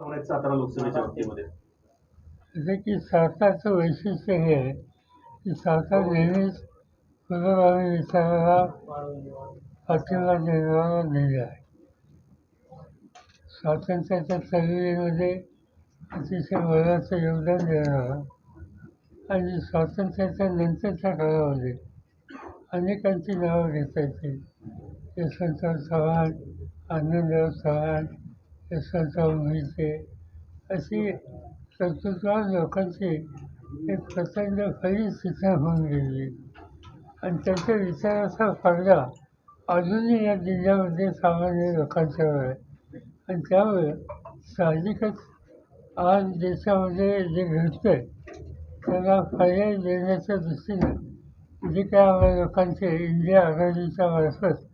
सातारा लोकसभेच्या बाबतीमध्ये? जसे की सातारचं वैशिष्ट्य हे आहे की सातार नेहमीच पुनरावृत्ती विचाराला पाठिंबा देणारा दिली आहे. स्वातंत्र्याच्या चळवळीमध्ये अतिशय मोलाचं योगदान देणारा आणि स्वातंत्र्याच्या नंतरच्या काळामध्ये अनेकांची नावं घेता येतील. यशवंतराव चव्हाण आनंदराव चव्हाण यशवंतराव मोहिते अशी कर्तृत्ववान लोकांची एक प्रचंड परिस्थिती तिथे होऊन गेली. आणि त्याच्या विचाराचा पडदा अजूनही या जिल्ह्यामध्ये सामान्य लोकांच्यावर आहे. आणि त्यामुळे साहजिकच आज देशामध्ये जे घडतं आहे त्याला पर्याय देण्याच्या दृष्टीने जे काय आम्हाला लोकांचे इंडिया आघाडीच्या मार्फत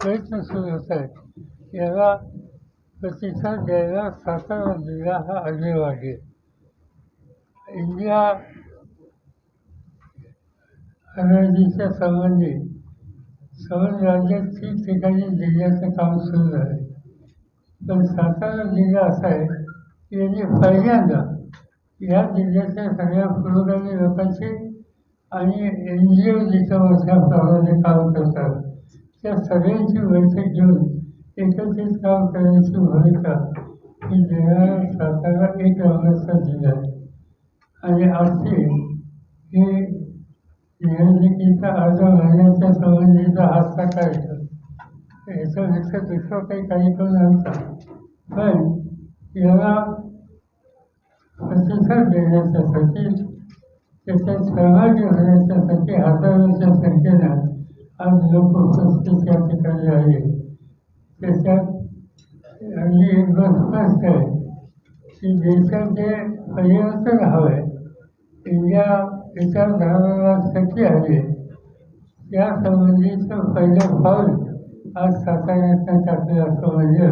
प्रयत्न सुरू होत आहेत याला प्रतिसाद द्यायला सातारा जिल्हा हा आग्रह इंडिया आघाडीच्या संबंधी सर्व राज्यात ठिकठिकाणी जिल्ह्याचं काम सुरू आहे. पण सातारा जिल्हा असा आहे की यांनी पहिल्यांदा या जिल्ह्याच्या सगळ्या पुरोगामी लोकांशी आणि एन जी ओ जिथं मोठ्या प्रमाणे काम करतात त्या सगळ्यांची बैठक घेऊन एकत्रित काम करण्याची भूमिका ही देणारा सातारा एक नंबरचा जिल्हा आहे. आणि आजची हे निवडणुकीचा अर्ज महिन्याच्या संबंधीचा हातचा कार्यक्रम याच्यापेक्षा दुसरं काही कार्यक्रम नव्हता पण याला प्रतिसाद देण्याच्यासाठी त्याच्यात सहभागी होण्याच्यासाठी हजारोच्या संख्येनं आज लोक उपस्थित या ठिकाणी आहे त्याच्यात आणि एक गोष्ट असते की देशाचे परिवर्तन हवं आहे इंडिया विचारधाराला शक्य आहे या संबंधीचं पहिलं पाऊल आज साताऱ्यातनं टाकलं असं म्हणजे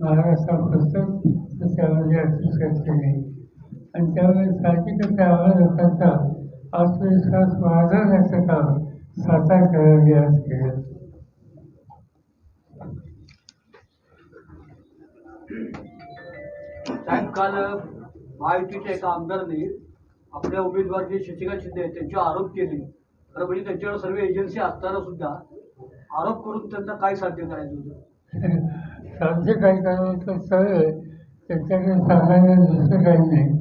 महाराष्ट्रात पुस्तक तर त्यामध्ये अतिशक्ती नाही आणि त्यामुळे साहजिकच त्या लोकांचा आत्मविश्वास वाढवण्याचं काम सातार करावी आज केलं. साहेब काल महायुतीच्या एका आमदाराने आपल्या उमेदवार जे शशिकांत शिंदे आहेत त्यांचे आरोप केले. खरं म्हणजे त्यांच्यावर सर्व एजन्सी असताना सुद्धा आरोप करून त्यांना काय साध्य करायचं होतं? साध्य काय करायचं सरळ त्यांच्याकडे सांगायला दुसरं काही नाही.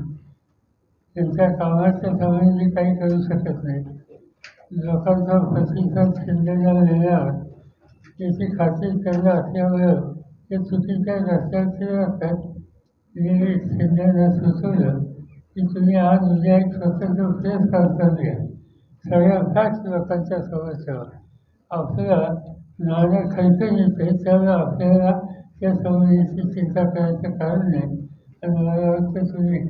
त्यांच्या कामाच्या संबंधी काही करू शकत नाही. लोकांचा प्रतिसाद शिंदेला मिळणार याची खात्री करणं असल्यामुळं ते चुकीच्या रस्त्याचे असतात. मी शिंदेनं सुचवलं की तुम्ही आज उद्या एक स्वतंत्र प्रेस कॉन्फरन्स घ्या. सगळ्या पाच लोकांच्या समोर ठेवा आपल्याला नाणं खैकन येते त्यामुळे आपल्याला त्या संबंधीची चिंता करायचं कारण नाही. आणि मला वाटतं तुम्ही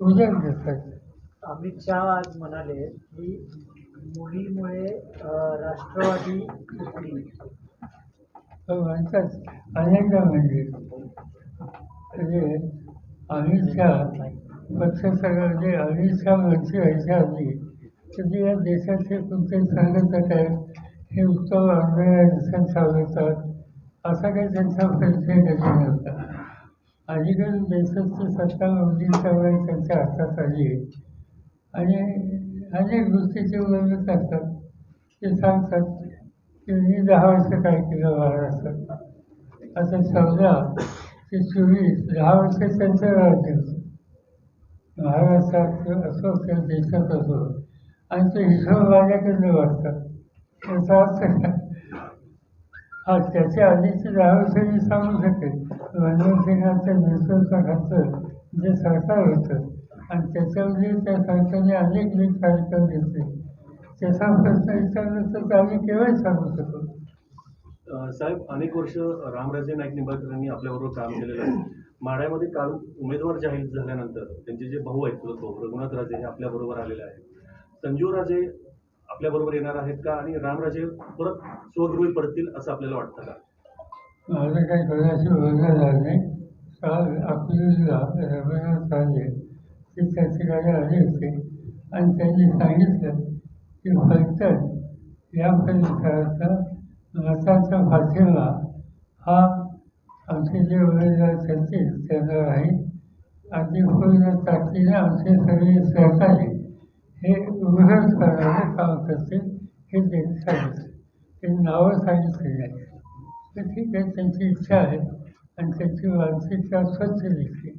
उद्या देतात अमित शहा आज म्हणाले की मुलीमुळे राष्ट्रवादी तर म्हणतात अनेकदा म्हणजे म्हणजे अमित शहा पक्ष म्हणजे अमित शहा मंत्री व्हायच्या आधी. कधी या देशाचे कोणते संघटक आहेत हे उत्तम आंदोलन दिसत चालवतात असा काही त्यांचा परिचय कधी नव्हता. अलीकडे देशाची सत्ता मोदींच्या वेळी त्यांच्या हातात आली आहे. आणि अनेक गोष्टीचे ते करतात असतात. ते सांगतात की मी दहा वर्ष काय केलं महाराष्ट्रात असं समजा ते चोवीस दहा वर्ष त्यांचं राज्य होतं महाराष्ट्रात असो किंवा देशात असो आणि ते हिशोब माझ्याकडनं वाटतात? त्याचा अर्थ हा त्याच्या आधीचे दहा वर्ष मी सांगू शकेल. मनमोहन सिंगांच्या खातं जे सरकार होतं. आणि त्याच्यामध्ये त्या सरकारने अनेक नीट कार्यक्रम घेतले. त्याचा प्रश्न विचारला तर आम्ही केव्हाही सांगू शकतो साहेब अनेक वर्ष रामराजे नाईक निंबाळकरांनी आपल्याबरोबर काम केलेलं आहे. माढ्यामध्ये काल उमेदवार जाहीर झाल्यानंतर त्यांचे जे भाऊ आहेत तो रघुनाथ राजे हे आपल्याबरोबर आलेले आहेत. संजीव राजे आपल्याबरोबर येणार आहेत का? आणि रामराजे परत स्वगृही पडतील असं आपल्याला वाटतं का? माझं काही कोणाशी बोलणं झाली नाही. काल अकलूजला रघुनाथ राजे ते त्या ठिकाणी आले होते. आणि त्यांनी सांगितलं की फक्त या परिसराचा मताचा पाठीला हा आमचे जे उमेदवार ठरतील त्यांना राहील आणि पूर्ण ताकदीने आमचे सगळे सहकारी हे विरोध करणारे काम करतील हे त्यांनी सांगितले. ते नावं सांगितलेली आहे तर ठीक आहे त्यांची इच्छा आहे आणि त्यांची मानसिकता स्वच्छ दिसली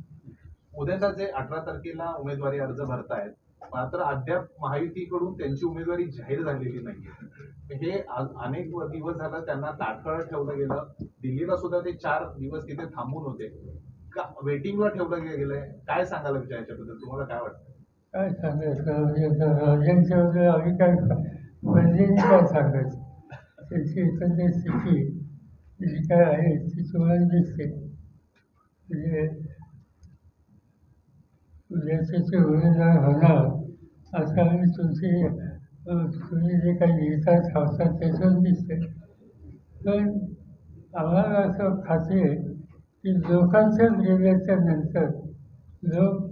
उद्याचा जे अठरा तारखेला उमेदवारी अर्ज भरतायत मात्र अद्याप महायुतीकडून त्यांची उमेदवारी जाहीर झालेली नाहीये. हे अनेक दिवस झालं त्यांना ताटकळत ठेवलं गेलं. दिल्लीला सुद्धा ते चार दिवस तिथे थांबून होते. का वेटिंगला ठेवलं गेलंय? काय सांगायला विचार याच्याबद्दल? तुम्हाला काय वाटतं? काय सांगायचं? म्हणजे आता आम्ही काय काय सांगायचं? त्याची एकंदर स्थिती जी काय आहे ती तुम्हाला दिसते. म्हणजे उद्याचे जे होणार असं आम्ही तुमची तुम्ही जे काही लिहिता छापता त्याच्यावर दिसते. पण आम्हाला असं खात्री आहे की लोकांच्याच गेल्याच्यानंतर लोक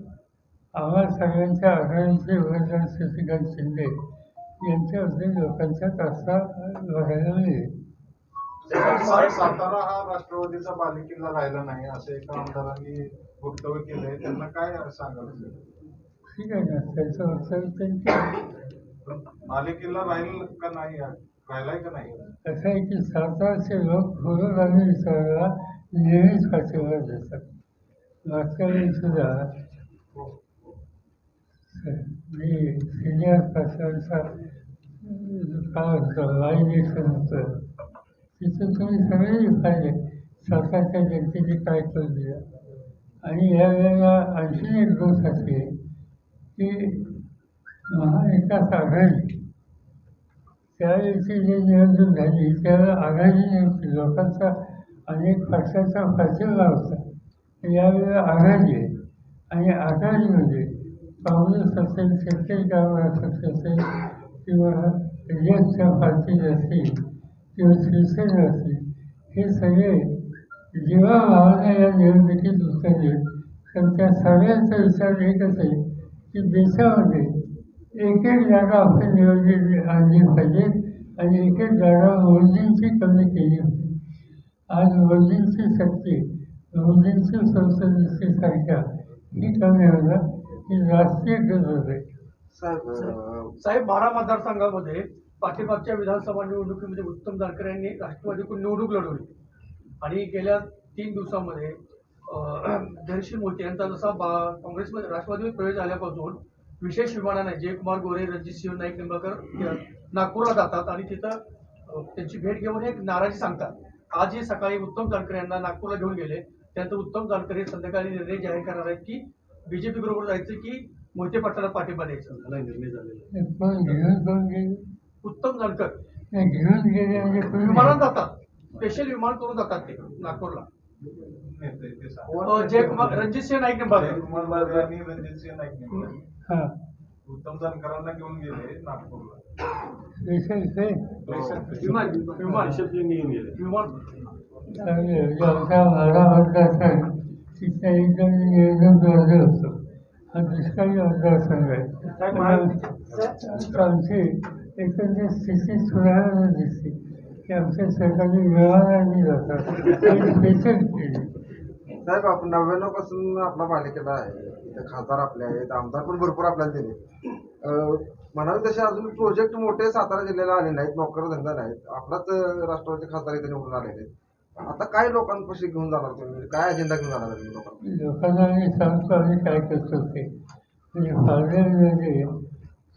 आम्हा सगळ्यांच्या आघाडीचे उमेदवार शशिकांत शिंदे यांच्याबद्दल लोकांचा असा बघायला मिळेल सातारा हा राष्ट्रवादीचा पालिकेला राहिला नाही असे एका आमदारांनी वक्तव्य केलंय त्यांना काय सांगाल ठीक आहे ना त्याचं उत्तर त्यांचे राहील का नाही? राहिलाय का नाही? असं आहे की सातारचे लोक पुढं आम्ही विचारायला नेहमीच पाठिंबा देतात. मागच्या वेळी सुद्धा मी सिनियर पासवानचा काय होतं लाईव्ह होतं. तिथं तुम्ही सगळेही पाहिले. सातारच्या जनतेने काय करून दिलं? आणि या वेळेला आणखी एक गोष्ट अशी की महाविकास आघाडी त्यावेळेची जी निवडणूक झाली त्याला आघाडी नव्हती लोकांचा अनेक पक्षाचा पाठिंबा होता यावेळेला आघाडी आहे आणि आघाडीमध्ये म्हणजे काँग्रेस असेल छत्तीसगड पक्ष असेल किंवा रिजनच्या पार्टी असतील किंवा शिवसेना असतील हे सगळे जेव्हा भावना या निवडणुकीत उतरले तर त्या सगळ्यांचा विचार एकच आहे की देशामध्ये एक एक जागा आपण निवडली आणली पाहिजे आणि एक एक जागा मोदींची कमी केली होती आज मोदींची शक्ती मोदींची संसद सारख्या ही कमी होणं ही राष्ट्रीय गरज आहे. साहेब बारा मतदारसंघामध्ये पाठीमागच्या विधानसभा निवडणुकीमध्ये उत्तम जानकर यांनी राष्ट्रवादीकडून निवडणूक लढवली. आणि गेल्या तीन दिवसामध्ये धैर्यशील मोहिते यांचा जसा बा काँग्रेसमध्ये राष्ट्रवादीमध्ये प्रवेश झाल्यापासून विशेष विमानाने जयकुमार गोरे रणजित सिंह नाईक निंबाळकर नागपूरला जातात आणि तिथं त्यांची भेट घेऊन एक नाराजी सांगतात. आजही सकाळी उत्तम जानकर यांना नागपूरला घेऊन गेले. त्यानंतर उत्तम जानकर हे संध्याकाळी निर्णय जाहीर करणार आहेत की बीजेपी बरोबर जायचं की मोहिते पाटलाला पाठिंबा द्यायचा? निर्णय झालेला. उत्तम जानकर विमानात जातात. स्पेशल विमान करून जातात ते नागपूरला. जयकुमार रणजित सिंह नाईक रणजित सिंह नाईक. हां. उत्तम जानकरांना घेऊन गेले नागपूरला. हा दुष्काळी मतदारसंघ आहे. स्थिती सुधारणा दिसते की आमच्या सरकारी व्यवहारांनी जातात. केली. साहेब आपण नव्याण्णवपासून आपला पालिकेला आहे. इथे खासदार आपले आहेत आमदार पण भरपूर आपल्याला दिले. अं, म्हणावे तसे अजून प्रोजेक्ट मोठे सातारा जिल्ह्याला आले नाहीत नोकर धंदा नाहीत. आपलाच राष्ट्रवादी खासदार इथे निवडून आलेले आहेत. आता काय लोकांपाशी घेऊन जाणार तुम्ही? काय अजेंडा घेऊन जाणार तुम्ही लोकांना लोकांना आम्ही सांगतो आम्ही काय करतो ते. म्हणजे पार्लमेंटमध्ये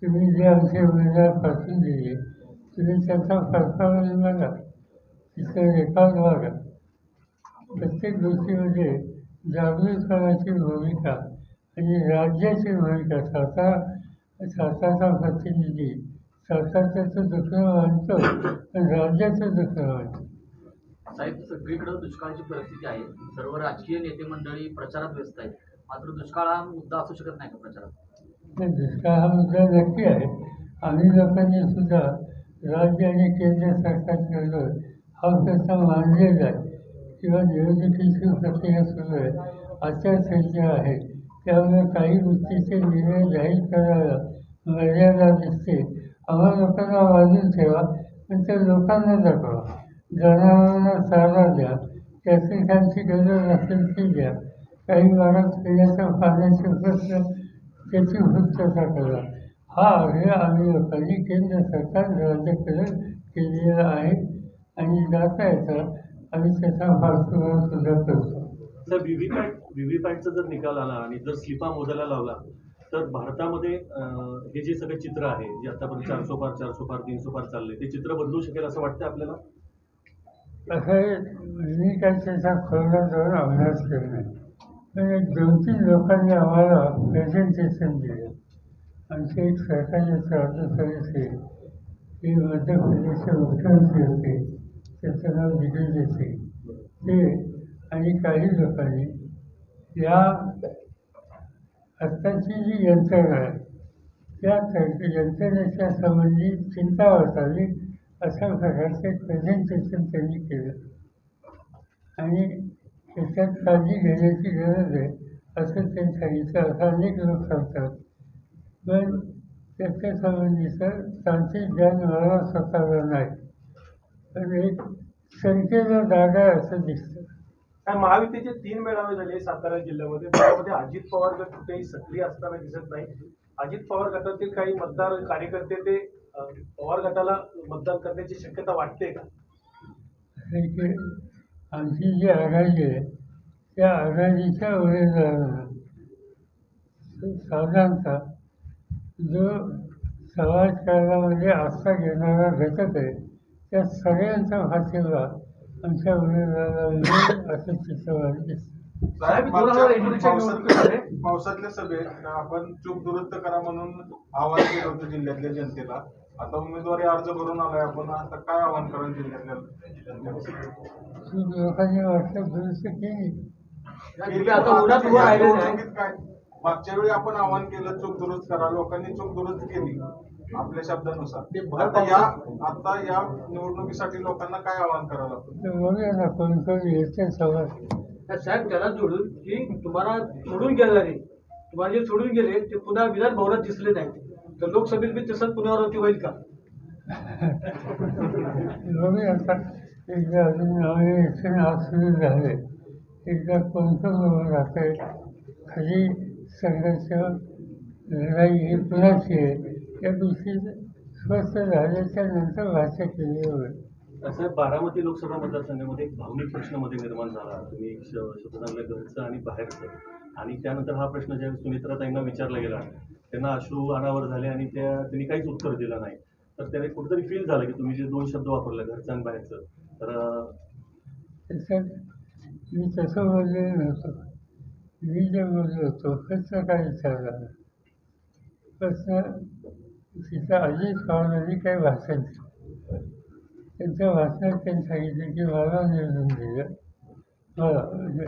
तुम्ही जे आमचे उमेदवार पाठवून दिले तुम्ही त्यांचा परफॉर्मन्स बघा तिथं रेकॉर्ड बघा प्रत्येक गोष्टीमध्ये जागृतपणाची भूमिका आणि राज्याची भूमिका सातारा सातारचा प्रतिनिधी सातारच्याचं दुखणं मानतो पण राज्याचं दुखणं मानतो साहेब सगळीकडे दुष्काळाची परिस्थिती आहे. सर्व राजकीय नेते मंडळी प्रचारात व्यस्त आहेत. मात्र दुष्काळ हा मुद्दा असू शकत नाही का प्रचारात? दुष्काळ हा मुद्दा नक्की आहे. आम्ही लोकांनी सुद्धा राज्य आणि केंद्र सरकारकडं हा प्रश्न मांडलेला आहे. किंवा निवडणुकीची प्रक्रिया सुरू आहे. आचारसंहिता आहे. त्यामुळे काही गोष्टीचे निर्णय जाहीर करायला मर्यादा दिसते. आम्हा लोकांना वाजून ठेवा पण त्या लोकांना दाखवा. जनावरांना चारा द्या. त्यासाठी गरज असेल ती द्या. काही वाढत पिण्याचा पाण्याचे प्रश्न त्याची पूर्तता करा. हा आग्रह आम्ही लोकांनी केंद्र सरकार राज्याकडे केलेला आहे. आणि जाता येता आम्ही त्याचा पाठपुरावा सुद्धा करतो. जर व्हीव्हीपॅट व्हीव्हीपॅटचा जर निकाल आला आणि जर स्लिपा मोजायला लावला तर भारतामध्ये हे जे सगळे चित्र आहे जे आतापर्यंत चारसो पार चारसो पार तीनसो पार चालले ते चित्र बदलू शकेल असं वाटतं आपल्याला? असं मी काही त्याचा खोलवर जाऊन अभ्यास केला नाही पण एक दोन तीन लोकांनी आम्हाला प्रेझेंटेशन दिलं. आणखी एक सरकारी अधिकारी ते मध्य प्रदेशचे मुख्यमंत्री होते. त्याचं नाव दिग्विजय देते. ते आणि काही लोकांनी या आत्ताची जी यंत्रणा आहे त्या यंत्रणेच्या संबंधी चिंता वाटावी अशा प्रकारचे प्रेझेंटेशन त्यांनी केलं. आणि त्याच्यात काळजी घेण्याची गरज आहे असं त्यांनी सांगितलं. असं अनेक लोक सांगतात. पण त्याच्या संबंधीचं तांत्रिक ज्ञान मला स्वतःला नाही. पण एक संख्येला जागा आहे असं दिसतं. महायुतीचे तीन मेळावे झाले सातारा जिल्ह्यामध्ये. त्यामध्ये अजित पवार गट कुठेही सक्रिय असताना दिसत नाही. अजित पवार गटातील काही मतदार कार्यकर्ते ते पवार गटाला मतदान करण्याची शक्यता वाटते का? आमची जी आघाडी आहे त्या आघाडीच्या उमेदवारांना साधारणतः जो समाजकारणामध्ये आस्था घेणारा घटक आहे त्या सगळ्यांचा भाषेला आमच्या उमेदवाराला मिळेल असं चित्रवाद दिसतं. पावसातल्या सभेत आपण चूक दुरुस्त करा म्हणून आवाहन केलं होतं जिल्ह्यातल्या जनतेला. आता उमेदवारी अर्ज भरून आलाय आपण आता काय आवाहन कराल जिल्ह्यातल्या लोकांनी वाटलं दुरुस्त केली. आता उन्हात उभं मागच्या वेळी आपण आवाहन केलं चूक दुरुस्त करा. लोकांनी चूक दुरुस्त केली आपल्या शब्दानुसार. ते भर आता या आता या निवडणुकीसाठी लोकांना काय आवाहन करावं लागतं? कोण येते साहेब त्याला जोडून की तुम्हाला सोडून गेलेले तुम्हाला जे सोडून गेले ते पुन्हा विधान भवनात दिसले नाहीत. तर लोकसभेत बी तसंच पुनरावृत्ती होईल का? एकदा अजून नवे इलेक्शन आज सुरू झाले. एकदा कोणतं राहते खरी संघर्ष लढाई ही कुणाची आहे या गोष्टी स्पष्ट झाल्याच्यानंतर भाषा केली होईल असं बारामती लोकसभा मतदारसंघामध्ये एक भावनिक प्रश्नमध्ये निर्माण झाला. तुम्ही श- शब्दांना घरचं आणि बाहेरचं. आणि त्यानंतर हा प्रश्न ज्या सुमित्राताईंना विचारला गेला त्यांना अश्रू अनावर झाले आणि त्या त्यांनी काहीच उत्तर दिलं नाही. तर त्याने कुठेतरी फील झालं की तुम्ही जे दोन शब्द वापरले घरचं आणि बाहेरचं तर मी तसं बोललेलं नव्हतं. मी जे बोललो होतो त्याचा काय विचारला. प्रश्न तिथं अजित पवारांनी काही भाषण केलं. त्यांच्या भाषणात त्यांनी सांगितलं की मला निवडून दिलं मला म्हणजे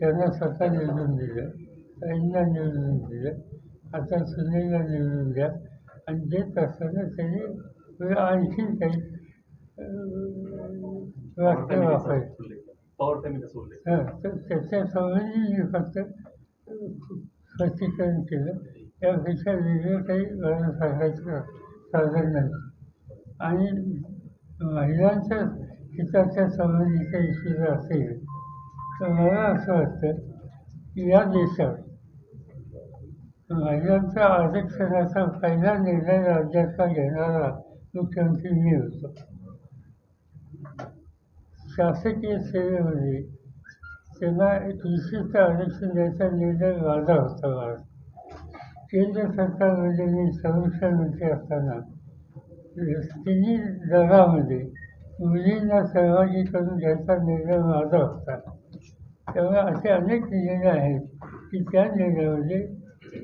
त्यांना स्वतः निवडून दिलं ताईंना निवडून दिलं आता सुनेला निवडून द्या आणि देत असताना त्यांनी पुढे आणखीन काही वाक्य वापरायचं. पवार फॅमिली कसं हां तर त्याच्या संबंधी फक्त स्पष्टीकरण केलं. त्यापेक्षा वेगळं काही सांगायचं साधन नाही. आणि महिलांच्या हिताच्या संबंधीचा इश्यू जर असेल तर मला असं वाटतं की या देशात महिलांच्या आरक्षणाचा पहिला निर्णय राज्याचा घेणारा मुख्यमंत्री मी होतो. शासकीय सेवेमध्ये त्यांना एक विशिष्ट आरक्षण द्यायचा निर्णय माझा होता मला केंद्र सरकारमध्ये म्हणजे मी संरक्षण मंत्री असताना तिन्ही दलामध्ये मुलींना सहभागी करून घ्यायचा निर्णय माझा होता. त्यामुळे असे अनेक निर्णय आहेत की त्या निर्णयामध्ये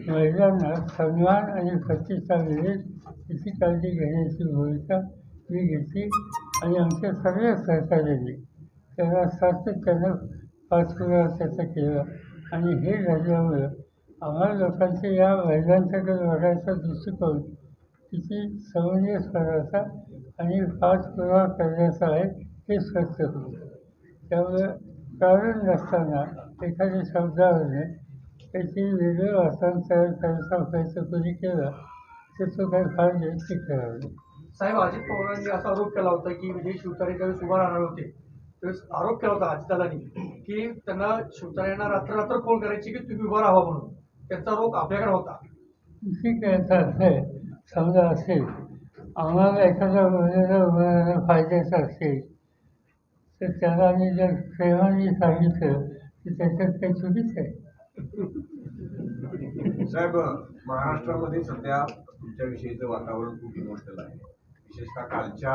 महिलांना सन्मान आणि प्रतिष्ठा मिळेल याची काळजी घेण्याची भूमिका मी घेतली. आणि आमच्या सगळ्या सहकार्यांनी त्याला सातत्यानं पाठपुरावा त्याचा केला. आणि हे झाल्यामुळं आम्हाला लोकांचे या महिलांच्याकडे बघायचा दृष्टिकोन किती समंजसपणाचा आणि पाठपुरावा करण्याचा आहे हे स्पष्ट होतं. त्यामुळं कारण नसताना एखाद्या शब्दावरने त्याची वेगळं वाचन तयार करायचा प्रयत्न कोणी केला तर तो काही फार व्यक्ती करावा साहेब अजित पवारांनी असा आरोप केला होता की विजय शिवतारे ज्यावेळेस उभा राहणार होते. त्यावेळेस आरोप केला होता अजितदादांनी की त्यांना शिवसेनेला रात्र रात्र फोन करायची की तुम्ही उभं राहा म्हणून. त्यांचा रोख आपल्याकडे होता. ठीक आहे तर समजा असेल. आम्हाला एखाद्या फायद्याचं असेल तर त्याला आम्ही जर प्रेमाने सांगितलं की त्याच्यात काही चुकीच आहे. साहेब महाराष्ट्रामध्ये सध्या तुमच्याविषयीचं वातावरण खूप इमोशनल आहे विशेषतः कालच्या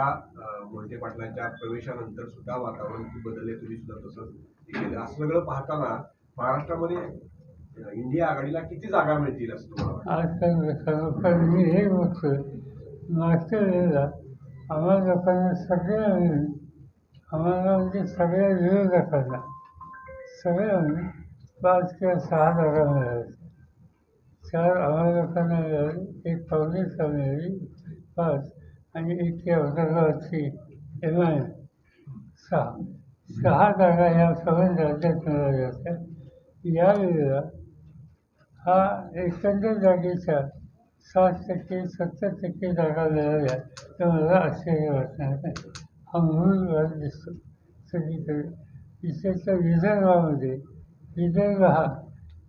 मोहिते पाटलांच्या प्रवेशानंतर सुद्धा वातावरण खूप बदलले तुम्ही सुद्धा तसं केलं. असं सगळं पाहताना महाराष्ट्रामध्ये इंडिया आघाडीला किती जागा मिळतील असं तुम्हाला मी हे बघतो मागच्या वेळेला आम्हाला लोकांना सगळ्या आम्हाला म्हणजे सगळ्या विरोधकांना सगळ्या पाच किंवा सहा जागा मिळाल्या चार आम्हाला लोकांना मिळाली. एक काँग्रेसला मिळाली. पाच आणि एक त्या औरंगाबादची एम आय सहा सहा जागा ह्या सगळ्या राज्यात मिळाल्या होत्या. यावेळेला हा एकंदर जागेच्या साठ टक्के सत्तर टक्के जागा मिळाल्या. तर मला आश्चर्य वाटणार नाही. हा मूळ वाद दिसतो. सगळीकडे. विशेषतः विदर्भामध्ये. विदर्भ हा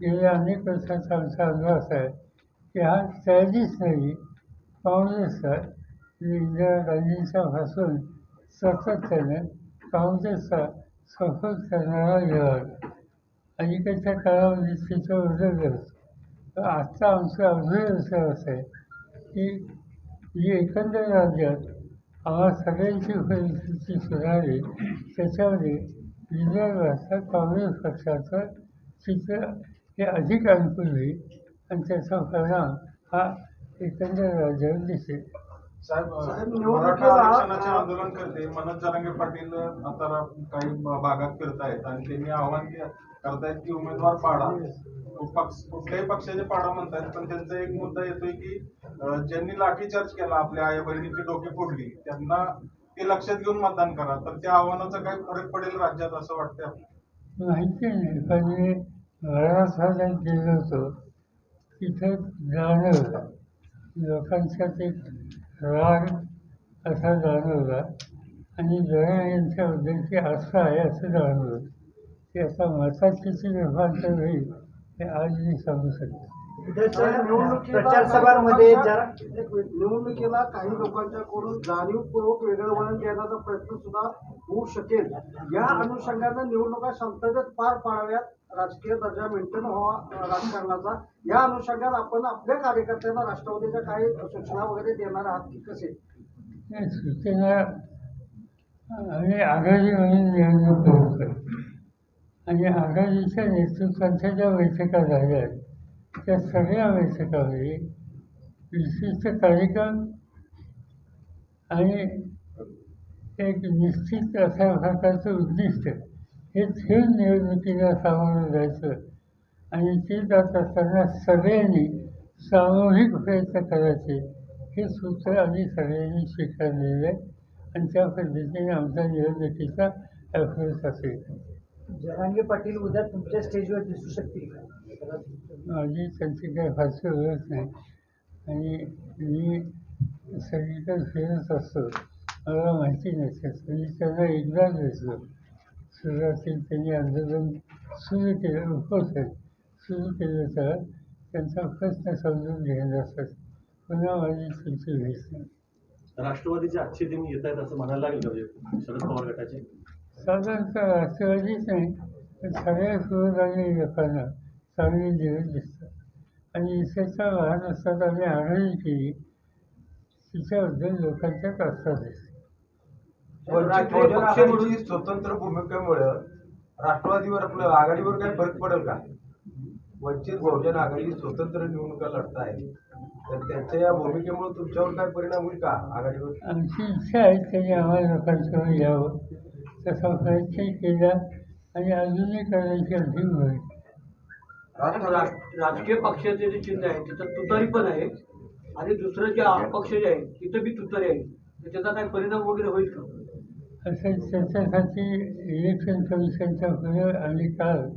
गेल्या अनेक वर्षाचा आमचा अनुभव असा आहे की हा त्याचीच नाही काँग्रेस आहे गांधींच्या पासून सातत्याने काँग्रेसचा सपोर्ट करणारा विभाग. अलीकडच्या काळामध्ये तिचं उदय तर आजचा आमचं अभ्यास असं आहे की जी एकंदर राज्यात आम्हा सगळ्यांची परिस्थिती सुधारली. त्याच्यामध्ये विदर्भाचा काँग्रेस पक्षाचं चित्र हे अधिक अनुकूल होईल आणि त्याचा परिणाम हा एकंदर राज्यावर दिसेल. साहेब मराठा आरक्षणाचे आंदोलन करते. मनोज जरांगे पाटील आता काही भागात फिरतायत आणि त्यांनी आव्हान करतायत की उमेदवार पाडा. पक्ष कुठल्याही पक्षाचे पाडा म्हणतायत पण त्यांचा एक मुद्दा येतोय की ज्यांनी लाठीचार्ज केला आपल्या आई बहिणीची डोकी फोडली त्यांना ते लक्षात घेऊन मतदान करा. तर त्या आव्हानाचा काही फरक पडेल राज्यात असं वाटतंय आपल्याला? माहिती नाही. पण मी मराठवाड्यात गेलो होतो. तिथं जाणवलं लोकांच्यात एक राग असा जाणवला आणि जरा यांच्याबद्दलची आस्था आहे असं जाणवलं. की आता मतात किती रूपांतर होईल हे आज मी सांगू शकतो. उद्याच्या निवडणुकीला प्रचार सभांमध्ये जरा निवडणुकीला काही लोकांच्याकडून जाणीवपूर्वक वेगळं वळण घेण्याचा प्रयत्न सुद्धा होऊ शकेल. या अनुषंगानं निवडणुका शांततेत पार पाडाव्यात. राजकीय दर्जा मेंटेन व्हावा राजकारणाचा. या अनुषंगात आपण आपल्या कार्यकर्त्यांना राष्ट्रवादीच्या काही सूचना वगैरे देणार आहात की कसे? आणि सूचना आम्ही आघाडी म्हणून निवडणूक आणि आघाडीच्या नेतृत्वांच्या ज्या बैठका झाल्या आहेत, त्या सगळ्या बैठकामध्ये विशिष्ट कार्यक्रम आणि एक निश्चित अशा प्रकारचं उद्दिष्ट हे ठेवून निवडणुकीला सामोरं जायचं. आणि ते जात असताना सगळ्यांनी सामूहिक प्रयत्न करायचे. हे सूत्र आम्ही सगळ्यांनी स्वीकारलेलं आहे. आणि त्या पद्धतीने आमचा निवडणुकीचा अप्रोच असेल. जरांगे पाटील उद्या तुमच्या स्टेजवर दिसू शकतील का? माझी त्यांची काही फारशी ओळख नाही. आणि मी सगळीकडे फिरत असतो. मला माहिती नसते मी त्यांना एकदाच भेटलो सुरुवातीला त्यांनी आंदोलन सुरू केलं उपोषण सुरू केलं तर त्यांचा प्रश्न समजून घेण्यासाठी पुन्हा माझी भेट नाही राष्ट्रवादीचे आजचे दिन येत आहेत असं म्हणायला लागेल म्हणजे शरद पवार गटाचे साधारणतः राष्ट्रवादीच नाही पण सगळ्या सुविधांनी लोकांना चांगली दिवस दिसतात आणि इशाचा लहान असताना आम्ही आघाडी केली तिच्याबद्दल लोकांच्यात आस्था दिसते आघाडीची स्वतंत्र भूमिकेमुळं राष्ट्रवादीवर आपलं आघाडीवर काही फरक पडेल का? वंचित बहुजन आघाडी स्वतंत्र निवडणुका लढताय. तर त्यांच्या या भूमिकेमुळे तुमच्यावर काय परिणाम होईल का आघाडीवर? आमची इच्छा आहे त्यांनी आम्हाला लोकांसमोर यावं. तसा प्रयत्न केला आणि अजूनही करण्याची अधिक होईल. आता राज- राजकीय पक्षाचे जे चिन्ह आहे तिथं तुतारी पण आहे. आणि दुसरं जे अपक्ष जे आहे तिथं बी तुतारी आहे. तर त्याचा काही परिणाम वगैरे होईल का? असं त्याच्यासाठी इलेक्शन कमिशनच्या पुढे आणि काल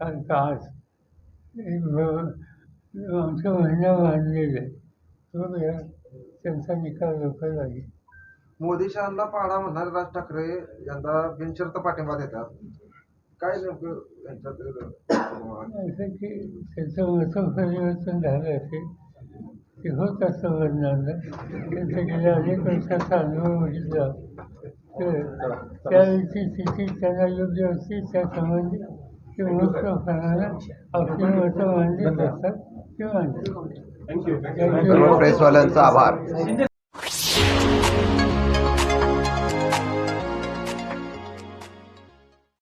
काल का आज? एक आमचं म्हणणं मानलेलं आहे तो या त्यांचा निकाल लवकर लागेल. मोदी शहांना पाडा म्हणणारे राज ठाकरे यंदा बिनशर्त पाठिंबा देतात. काय नेमकं त्यांच्यात असं की त्याचं मतं परिवर्तन झालं असेल ते होत असं वर्णन त्यांचं गेल्या अनेक वर्षाचा अनुभव बघितला. तर त्यावेळची स्थिती त्यांना योग्य असते त्या संबंधी ते मोठ्यापणानं आपली मतं मांडलीच असतात ते मांडतात थँक्यू प्रेसवाल्यांचा आभार.